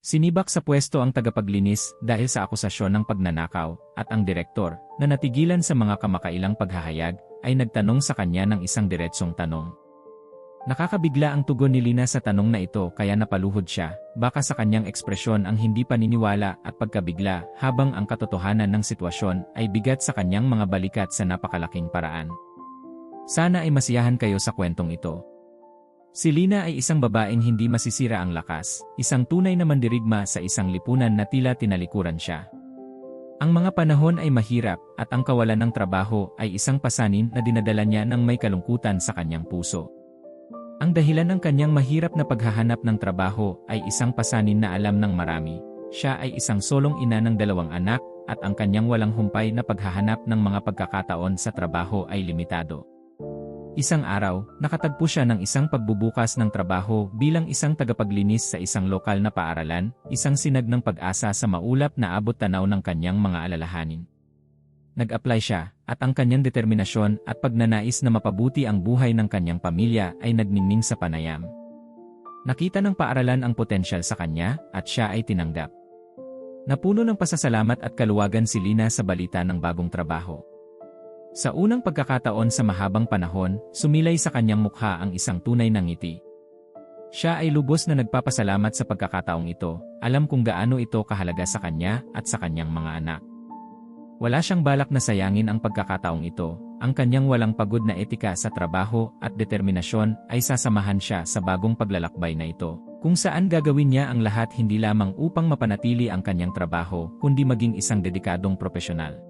Sinibak sa pwesto ang tagapaglinis dahil sa akusasyon ng pagnanakaw at ang direktor na natigilan sa mga kamakailang paghahayag ay nagtanong sa kanya ng isang diretsong tanong. Nakakabigla ang tugon ni Lina sa tanong na ito kaya napaluhod siya, baka sa kanyang ekspresyon ang hindi paniniwala at pagkabigla habang ang katotohanan ng sitwasyon ay bigat sa kanyang mga balikat sa napakalaking paraan. Sana ay masiyahan kayo sa kwentong ito. Si Lina ay isang babaeng hindi masisira ang lakas, isang tunay na mandirigma sa isang lipunan na tila tinalikuran siya. Ang mga panahon ay mahirap at ang kawalan ng trabaho ay isang pasanin na dinadala niya ng may kalungkutan sa kanyang puso. Ang dahilan ng kanyang mahirap na paghahanap ng trabaho ay isang pasanin na alam ng marami. Siya ay isang solong ina ng dalawang anak at ang kanyang walang humpay na paghahanap ng mga pagkakataon sa trabaho ay limitado. Isang araw, nakatagpo siya ng isang pagbubukas ng trabaho bilang isang tagapaglinis sa isang lokal na paaralan, isang sinag ng pag-asa sa maulap na abot tanaw ng kanyang mga alalahanin. Nag-apply siya, at ang kanyang determinasyon at pagnanais na mapabuti ang buhay ng kanyang pamilya ay nagningning sa panayam. Nakita ng paaralan ang potensyal sa kanya at siya ay tinanggap. Napuno ng pasasalamat at kaluwagan si Lina sa balita ng bagong trabaho. Sa unang pagkakataon sa mahabang panahon, sumilay sa kanyang mukha ang isang tunay na ngiti. Siya ay lubos na nagpapasalamat sa pagkakataong ito, alam kung gaano ito kahalaga sa kanya at sa kanyang mga anak. Wala siyang balak na sayangin ang pagkakataong ito, ang kanyang walang pagod na etika sa trabaho at determinasyon ay sasamahan siya sa bagong paglalakbay na ito, kung saan gagawin niya ang lahat hindi lamang upang mapanatili ang kanyang trabaho, kundi maging isang dedikadong profesional.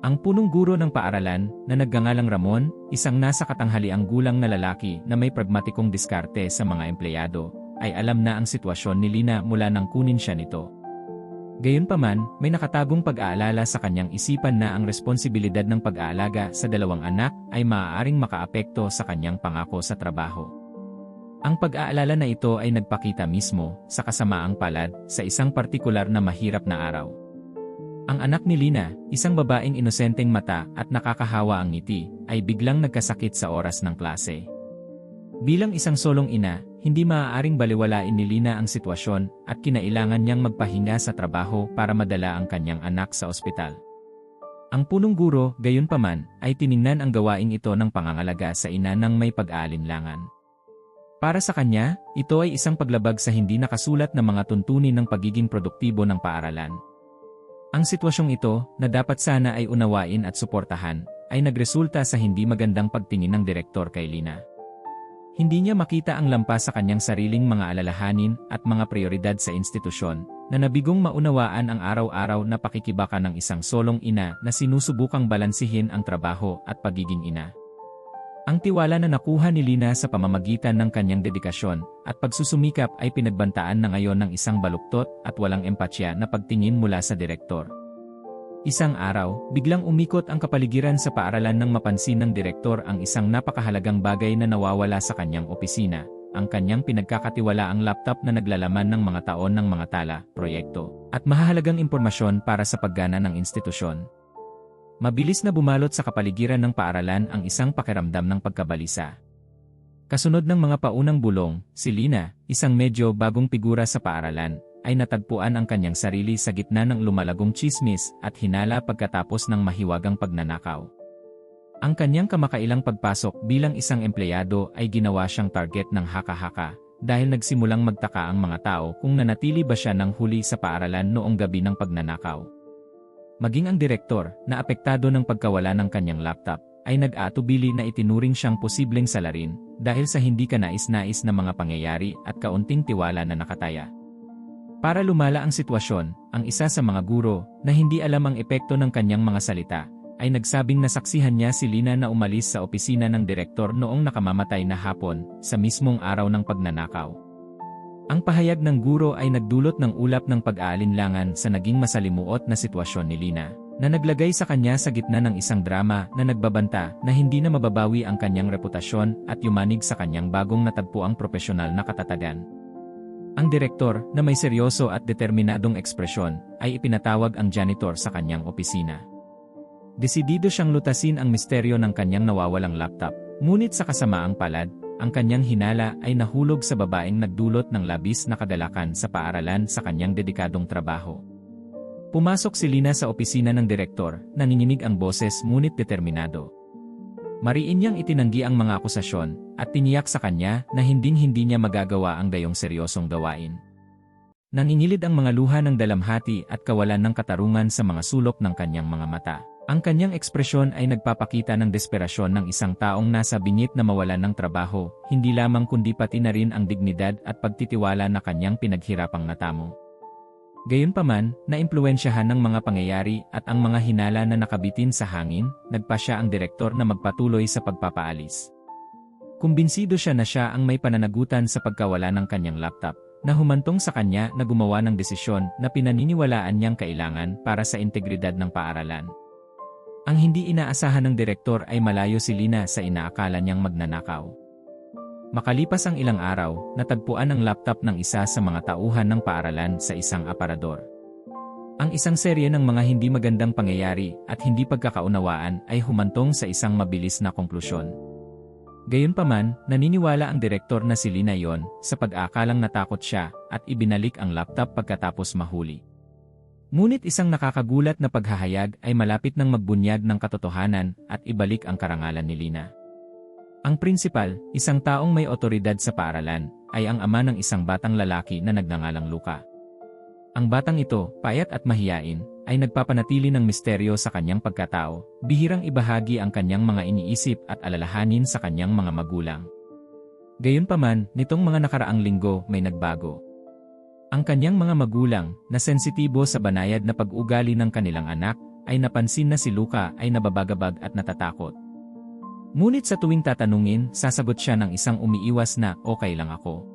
Ang punong guro ng paaralan, na naggangalang Ramon, isang nasa katanghaliang gulang na lalaki na may pragmatikong diskarte sa mga empleyado, ay alam na ang sitwasyon ni Lina mula nang kunin siya nito. Gayunpaman, may nakatagong pag-aalala sa kanyang isipan na ang responsibilidad ng pag-aalaga sa dalawang anak ay maaaring makaapekto sa kanyang pangako sa trabaho. Ang pag-aalala na ito ay nagpakita mismo, sa kasamaang palad, sa isang partikular na mahirap na araw. Ang anak ni Lina, isang babaeng inosenteng mata at nakakahawa ang ngiti, ay biglang nagkasakit sa oras ng klase. Bilang isang solong ina, hindi maaaring baliwalain ni Lina ang sitwasyon at kinailangan niyang magpahinga sa trabaho para madala ang kanyang anak sa ospital. Ang punong guro, gayon paman, ay tiningnan ang gawaing ito ng pangangalaga sa ina ng may pag-aalinlangan. Para sa kanya, ito ay isang paglabag sa hindi nakasulat na mga tuntunin ng pagiging produktibo ng paaralan. Ang sitwasyong ito, na dapat sana ay unawain at suportahan, ay nagresulta sa hindi magandang pagtingin ng direktor kay Lina. Hindi niya makita ang lampas sa kanyang sariling mga alalahanin at mga prioridad sa institusyon, na nabigong maunawaan ang araw-araw na pakikibaka ng isang solong ina na sinusubukang balansihin ang trabaho at pagiging ina. Ang tiwala na nakuha ni Lina sa pamamagitan ng kanyang dedikasyon at pagsusumikap ay pinagbantaan na ngayon ng isang baluktot at walang empatya na pagtingin mula sa direktor. Isang araw, biglang umikot ang kapaligiran sa paaralan nang mapansin ng direktor ang isang napakahalagang bagay na nawawala sa kanyang opisina, ang kanyang pinagkakatiwalaang laptop na naglalaman ng mga taon ng mga tala, proyekto, at mahahalagang impormasyon para sa paggana ng institusyon. Mabilis na bumalot sa kapaligiran ng paaralan ang isang pakiramdam ng pagkabalisa. Kasunod ng mga paunang bulong, si Lina, isang medyo bagong figura sa paaralan, ay natagpuan ang kanyang sarili sa gitna ng lumalagong chismis at hinala pagkatapos ng mahiwagang pagnanakaw. Ang kanyang kamakailang pagpasok bilang isang empleyado ay ginawa siyang target ng haka-haka dahil nagsimulang magtaka ang mga tao kung nanatili ba siya ng huli sa paaralan noong gabi ng pagnanakaw. Maging ang direktor, na apektado ng pagkawala ng kanyang laptop, ay nag-atubili na itinuring siyang posibleng salarin dahil sa hindi kanais-nais na mga pangyayari at kaunting tiwala na nakataya. Para lumala ang sitwasyon, ang isa sa mga guro, na hindi alam ang epekto ng kanyang mga salita, ay nagsabing nasaksihan niya si Lina na umalis sa opisina ng direktor noong nakamamatay na hapon, sa mismong araw ng pagnanakaw. Ang pahayag ng guro ay nagdulot ng ulap ng pag-aalinlangan sa naging masalimuot na sitwasyon ni Lina, na naglagay sa kanya sa gitna ng isang drama na nagbabanta na hindi na mababawi ang kanyang reputasyon at yumanig sa kanyang bagong natagpuang profesional na katatagan. Ang direktor, na may seryoso at determinadong ekspresyon, ay ipinatawag ang janitor sa kanyang opisina. Desidido siyang lutasin ang misteryo ng kanyang nawawalang laptop, ngunit sa kasamaang palad, ang kanyang hinala ay nahulog sa babaeng nagdulot ng labis na kagalakan sa paaralan sa kanyang dedikadong trabaho. Pumasok si Lina sa opisina ng direktor, nanginginig ang boses ngunit determinado. Mariin niyang itinanggi ang mga akusasyon, at tiniyak sa kanya na hinding-hindi niya magagawa ang dayong seryosong gawain. Nangingilid ang mga luha ng dalamhati at kawalan ng katarungan sa mga sulok ng kanyang mga mata. Ang kanyang ekspresyon ay nagpapakita ng desperasyon ng isang taong nasa bingit na mawalan ng trabaho, hindi lamang kundi pati na rin ang dignidad at pagtitiwala na kanyang pinaghirapang natamo. Gayunpaman, naimpluwensyahan ng mga pangyayari at ang mga hinala na nakabitin sa hangin, nagpa siya ang direktor na magpatuloy sa pagpapaalis. Kumbinsido siya na siya ang may pananagutan sa pagkawala ng kanyang laptop, na humantong sa kanya na gumawa ng desisyon na pinaniniwalaan niyang kailangan para sa integridad ng paaralan. Ang hindi inaasahan ng direktor ay malayo si Lina sa inaakala niyang magnanakaw. Makalipas ang ilang araw, natagpuan ang laptop ng isa sa mga tauhan ng paaralan sa isang aparador. Ang isang serye ng mga hindi magandang pangyayari at hindi pagkakaunawaan ay humantong sa isang mabilis na konklusyon. Gayunpaman, naniniwala ang direktor na si Lina yon sa pag-aakalang natakot siya at ibinalik ang laptop pagkatapos mahuli. Ngunit isang nakakagulat na paghahayag ay malapit ng magbunyag ng katotohanan at ibalik ang karangalan ni Lina. Ang prinsipal, isang taong may otoridad sa paaralan, ay ang ama ng isang batang lalaki na nagngangalang Luka. Ang batang ito, payat at mahiyain, ay nagpapanatili ng misteryo sa kanyang pagkatao, bihirang ibahagi ang kanyang mga iniisip at alalahanin sa kanyang mga magulang. Gayunpaman, nitong mga nakaraang linggo may nagbago. Ang kanyang mga magulang, na sensitibo sa banayad na pag-ugali ng kanilang anak, ay napansin na si Luka ay nababagabag at natatakot. Ngunit sa tuwing tatanungin, sasagot siya ng isang umiiwas na, okay lang ako.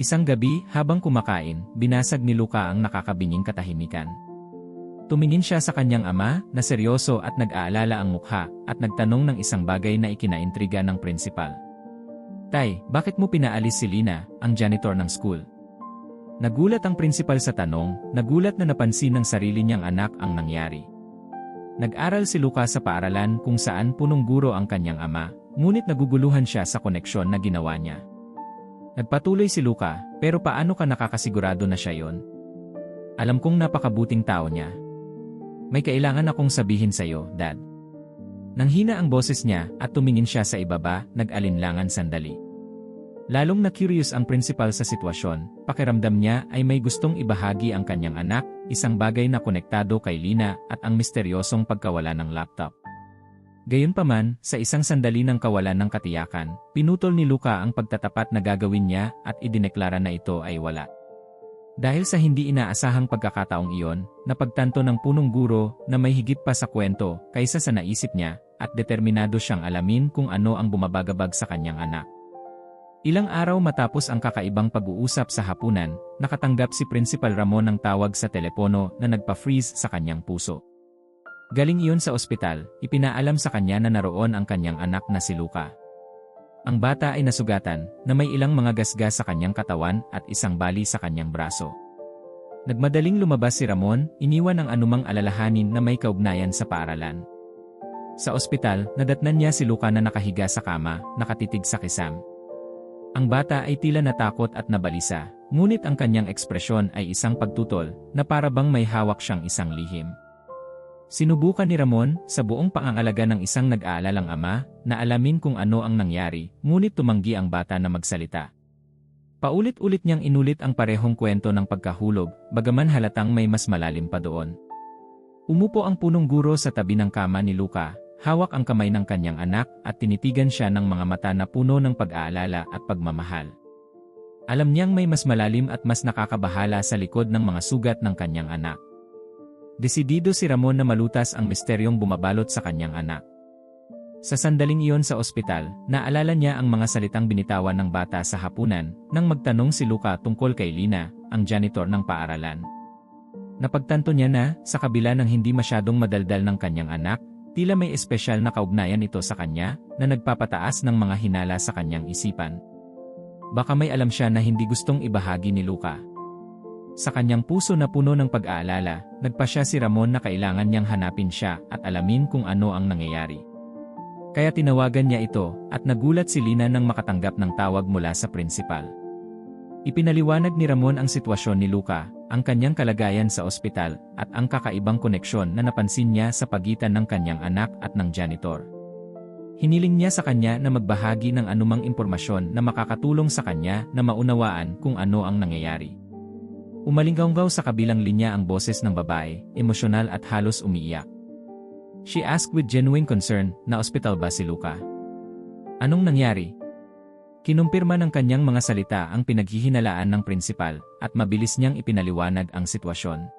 Isang gabi, habang kumakain, binasag ni Luka ang nakakabining katahimikan. Tumingin siya sa kanyang ama, na seryoso at nag-aalala ang mukha, at nagtanong ng isang bagay na ikinaintriga ng prinsipal. Tay, bakit mo pinaalis si Lina, ang janitor ng school? Nagulat ang prinsipal sa tanong, nagulat na napansin ng sarili niyang anak ang nangyari. Nag-aral si Luca sa paaralan kung saan punong guro ang kanyang ama, ngunit naguguluhan siya sa koneksyon na ginawa niya. Nagpatuloy si Luca, pero paano ka nakakasigurado na siya yon? Alam kong napakabuting tao niya. May kailangan akong sabihin sa iyo, Dad. Nang hina ang boses niya at tumingin siya sa ibaba, nag-alinlangan sandali. Lalong na-curious ang principal sa sitwasyon, pakiramdam niya ay may gustong ibahagi ang kanyang anak, isang bagay na konektado kay Lina at ang misteryosong pagkawala ng laptop. Gayunpaman, sa isang sandali ng kawalan ng katiyakan, pinutol ni Luca ang pagtatapat na gagawin niya at idineklara na ito ay wala. Dahil sa hindi inaasahang pagkakataong iyon, napagtanto ng punong guro na may higit pa sa kwento kaysa sa naisip niya at determinado siyang alamin kung ano ang bumabagabag sa kanyang anak. Ilang araw matapos ang kakaibang pag-uusap sa hapunan, nakatanggap si Principal Ramon ng tawag sa telepono na nagpa-freeze sa kanyang puso. Galing iyon sa ospital, ipinaalam sa kanya na naroon ang kanyang anak na si Luca. Ang bata ay nasugatan na may ilang mga gasgas sa kanyang katawan at isang bali sa kanyang braso. Nagmadaling lumabas si Ramon, iniwan ang anumang alalahanin na may kaugnayan sa paaralan. Sa ospital, nadatnan niya si Luca na nakahiga sa kama, nakatitig sa kisam. Ang bata ay tila natakot at nabalisa, ngunit ang kanyang ekspresyon ay isang pagtutol na para bang may hawak siyang isang lihim. Sinubukan ni Ramon sa buong pangangalaga ng isang nag-aalalang ama na alamin kung ano ang nangyari, ngunit tumanggi ang bata na magsalita. Paulit-ulit niyang inulit ang parehong kwento ng pagkahulog, bagaman halatang may mas malalim pa doon. Umupo ang punong guro sa tabi ng kama ni Luca, Hawak ang kamay ng kanyang anak at tinitigan siya ng mga mata na puno ng pag-aalala at pagmamahal. Alam niyang may mas malalim at mas nakakabahala sa likod ng mga sugat ng kanyang anak. Desidido si Ramon na malutas ang misteryong bumabalot sa kanyang anak. Sa sandaling iyon sa ospital, naalala niya ang mga salitang binitawan ng bata sa hapunan nang magtanong si Luca tungkol kay Lina, ang janitor ng paaralan. Napagtanto niya na, sa kabila ng hindi masyadong madaldal ng kanyang anak, Tila may espesyal na kaugnayan ito sa kanya na nagpapataas ng mga hinala sa kanyang isipan. Baka may alam siya na hindi gustong ibahagi ni Luca. Sa kanyang puso na puno ng pag-aalala, nagpa siya si Ramon na kailangan niyang hanapin siya at alamin kung ano ang nangyayari. Kaya tinawagan niya ito at nagulat si Lina nang makatanggap ng tawag mula sa principal. Ipinaliwanag ni Ramon ang sitwasyon ni Luca, ang kanyang kalagayan sa ospital, at ang kakaibang koneksyon na napansin niya sa pagitan ng kanyang anak at ng janitor. Hiniling niya sa kanya na magbahagi ng anumang impormasyon na makakatulong sa kanya na maunawaan kung ano ang nangyayari. Umalinggaw sa kabilang linya ang boses ng babae, emosyonal at halos umiiyak. She asked with genuine concern, na ospital ba si Luca? Anong nangyari? Kinumpirma ng kanyang mga salita ang pinaghihinalaan ng prinsipal at mabilis niyang ipinaliwanag ang sitwasyon.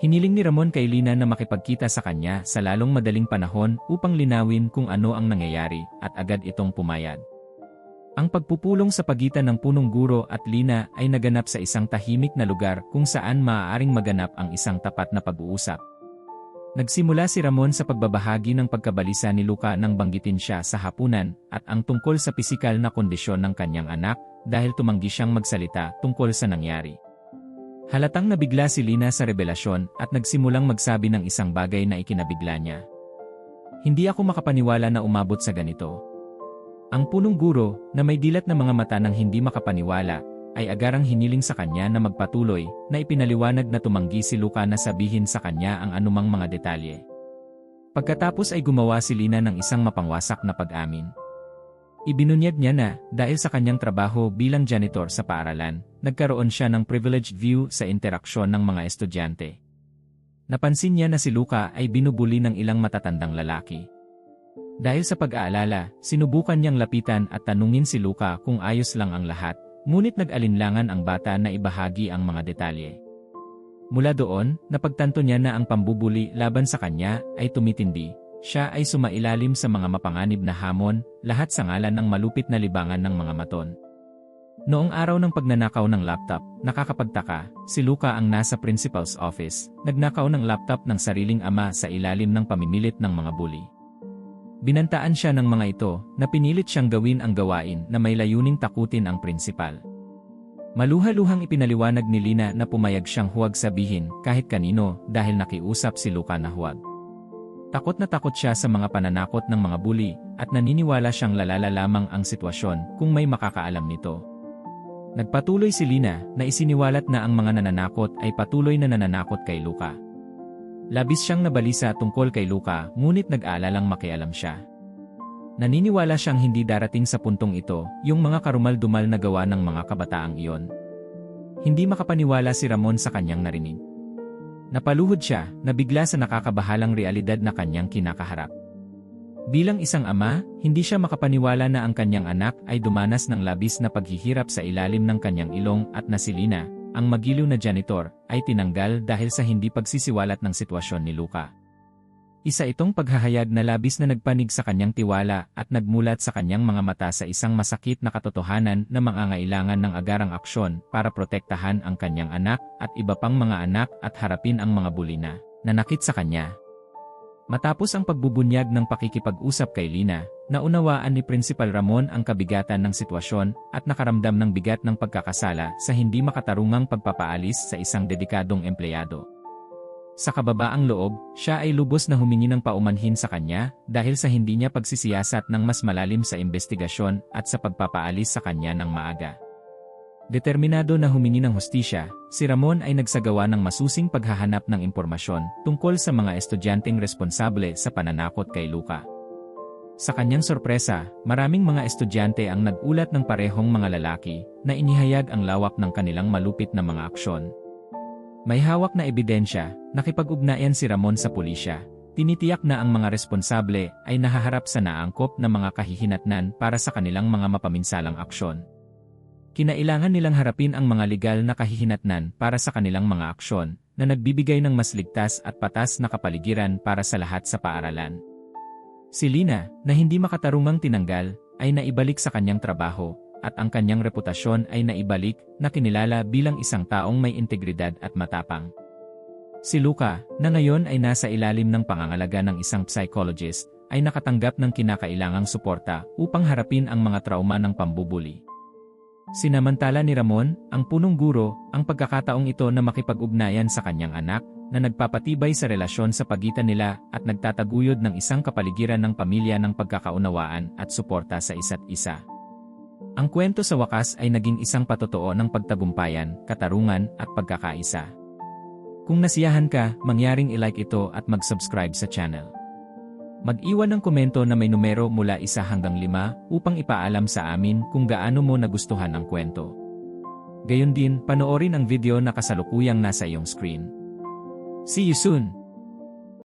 Hiniling ni Ramon kay Lina na makipagkita sa kanya sa lalong madaling panahon upang linawin kung ano ang nangyayari at agad itong pumayag. Ang pagpupulong sa pagitan ng punong guro at Lina ay naganap sa isang tahimik na lugar kung saan maaaring maganap ang isang tapat na pag-uusap. Nagsimula si Ramon sa pagbabahagi ng pagkabalisa ni Luca nang banggitin siya sa hapunan at ang tungkol sa pisikal na kondisyon ng kanyang anak dahil tumanggi siyang magsalita tungkol sa nangyari. Halatang nabigla si Lina sa revelasyon at nagsimulang magsabi ng isang bagay na ikinabigla niya. Hindi ako makapaniwala na umabot sa ganito. Ang punong guro, na may dilat na mga mata ng hindi makapaniwala, ay agarang hiniling sa kanya na magpatuloy, na ipinaliwanag na tumanggi si Luca na sabihin sa kanya ang anumang mga detalye. Pagkatapos ay gumawa si Lina ng isang mapangwasak na pag-amin. Ibinunyag niya na, dahil sa kanyang trabaho bilang janitor sa paaralan, nagkaroon siya ng privileged view sa interaksyon ng mga estudyante. Napansin niya na si Luca ay binubuli ng ilang matatandang lalaki. Dahil sa pag-aalala, sinubukan niyang lapitan at tanungin si Luca kung ayos lang ang lahat, Ngunit nag-alinlangan ang bata na ibahagi ang mga detalye. Mula doon, napagtanto niya na ang pambubuli laban sa kanya ay tumitindi. Siya ay sumailalim sa mga mapanganib na hamon, lahat sa ngalan ng malupit na libangan ng mga maton. Noong araw ng pagnanakaw ng laptop, nakakapagtaka, si Luca ang nasa principal's office, nagnakaw ng laptop ng sariling ama sa ilalim ng pamimilit ng mga bully. Binantaan siya ng mga ito na pinilit siyang gawin ang gawain na may layuning takutin ang prinsipal. Maluhaluhang ipinaliwanag ni Lina na pumayag siyang huwag sabihin kahit kanino dahil nakiusap si Luca na huwag. Takot na takot siya sa mga pananakot ng mga bully at naniniwala siyang lalala lamang ang sitwasyon kung may makakaalam nito. Nagpatuloy si Lina na isiniwalat na ang mga nananakot ay patuloy na nananakot kay Luca. Labis siyang nabalisa tungkol kay Luca ngunit nag-aalalang makialam siya. Naniniwala siyang hindi darating sa puntong ito yung mga karumal-dumal na gawa ng mga kabataang iyon. Hindi makapaniwala si Ramon sa kanyang narinig. Napaluhod siya, nabigla sa nakakabahalang realidad na kanyang kinakaharap. Bilang isang ama, hindi siya makapaniwala na ang kanyang anak ay dumanas ng labis na paghihirap sa ilalim ng kanyang ilong at nasilina, ang magiliw na janitor ay tinanggal dahil sa hindi pagsisiwalat ng sitwasyon ni Luca. Isa itong paghahayag na labis na nagpanig sa kanyang tiwala at nagmulat sa kanyang mga mata sa isang masakit na katotohanan na mangangailangan ng agarang aksyon para protektahan ang kanyang anak at iba pang mga anak at harapin ang mga bulina na nakit sa kanya. Matapos ang pagbubunyag ng pakikipag-usap kay Lina, naunawaan ni Principal Ramon ang kabigatan ng sitwasyon at nakaramdam ng bigat ng pagkakasala sa hindi makatarungang pagpapaalis sa isang dedikadong empleyado. Sa kababaang loob, siya ay lubos na humingi ng paumanhin sa kanya dahil sa hindi niya pagsisiyasat ng mas malalim sa investigasyon at sa pagpapaalis sa kanya ng maaga. Determinado na humingi ng hustisya, si Ramon ay nagsagawa ng masusing paghahanap ng impormasyon tungkol sa mga estudyanteng responsable sa pananakot kay Luca. Sa kanyang sorpresa, maraming mga estudyante ang nagulat ng parehong mga lalaki na inihayag ang lawak ng kanilang malupit na mga aksyon. May hawak na ebidensya, nakipag-ugnayan si Ramon sa pulisya, tinitiyak na ang mga responsable ay nahaharap sa naangkop na mga kahihinatnan para sa kanilang mga mapaminsalang aksyon. Kinailangan nilang harapin ang mga legal na kahihinatnan para sa kanilang mga aksyon na nagbibigay ng mas ligtas at patas na kapaligiran para sa lahat sa paaralan. Si Lina, na hindi makatarungang tinanggal, ay naibalik sa kanyang trabaho at ang kanyang reputasyon ay naibalik na kinilala bilang isang taong may integridad at matapang. Si Luca, na ngayon ay nasa ilalim ng pangangalaga ng isang psychologist, ay nakatanggap ng kinakailangang suporta upang harapin ang mga trauma ng pambubuli. Sinamantala ni Ramon, ang punong guro, ang pagkakataong ito na makipag-ugnayan sa kanyang anak, na nagpapatibay sa relasyon sa pagitan nila at nagtataguyod ng isang kapaligiran ng pamilya ng pagkakaunawaan at suporta sa isa't isa. Ang kwento sa wakas ay naging isang patotoo ng pagtagumpayan, katarungan at pagkakaisa. Kung nasiyahan ka, mangyaring ilike ito at mag-subscribe sa channel. Mag-iwan ng komento na may numero mula isa hanggang lima upang ipaalam sa amin kung gaano mo nagustuhan ang kwento. Gayon din, panoorin ang video na kasalukuyang nasa iyong screen. See you soon!